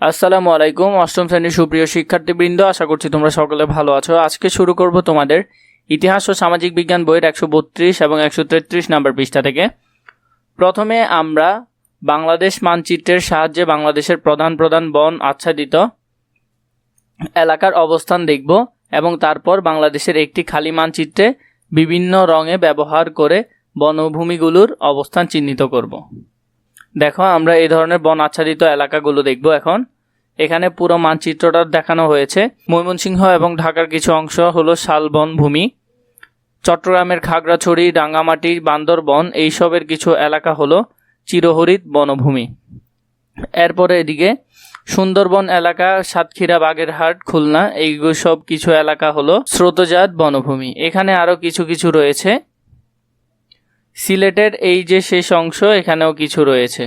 আসসালামু আলাইকুম, অষ্টম শ্রেণির সুপ্রিয় শিক্ষার্থীবৃন্দ, আশা করছি তোমরা সকলে ভালো আছো। আজকে শুরু করব তোমাদের ইতিহাস ও সামাজিক বিজ্ঞান বইয়ের একশো বত্রিশ এবং একশো তেত্রিশ নাম্বার পৃষ্ঠা থেকে। প্রথমে আমরা বাংলাদেশ মানচিত্রের সাহায্যে বাংলাদেশের প্রধান প্রধান বন আচ্ছাদিত এলাকার অবস্থান দেখব এবং তারপর বাংলাদেশের একটি খালি মানচিত্রে বিভিন্ন রঙে ব্যবহার করে বনভূমিগুলোর অবস্থান চিহ্নিত করব। দেখো, আমরা এই ধরনের বন আচ্ছাদিত এলাকাগুলো দেখব এখন। এখানে পুরো মানচিত্রটা দেখানো হয়েছে। ময়মনসিংহ এবং ঢাকার কিছু অংশ হলো শালবন ভূমি। চট্টগ্রামের খাগড়াছড়ি, রাঙ্গামাটি, বান্দরবন এইসবের কিছু এলাকা হলো চিরহরিত বনভূমি। এরপরে এদিকে সুন্দরবন এলাকা, সাতক্ষীরা, বাগেরহাট, খুলনা, এইগুলো সব কিছু এলাকা হলো স্রোতজাত বনভূমি। এখানে আরও কিছু কিছু রয়েছে। সিলেটের এই যে শেষ অংশ এখানেও কিছু রয়েছে।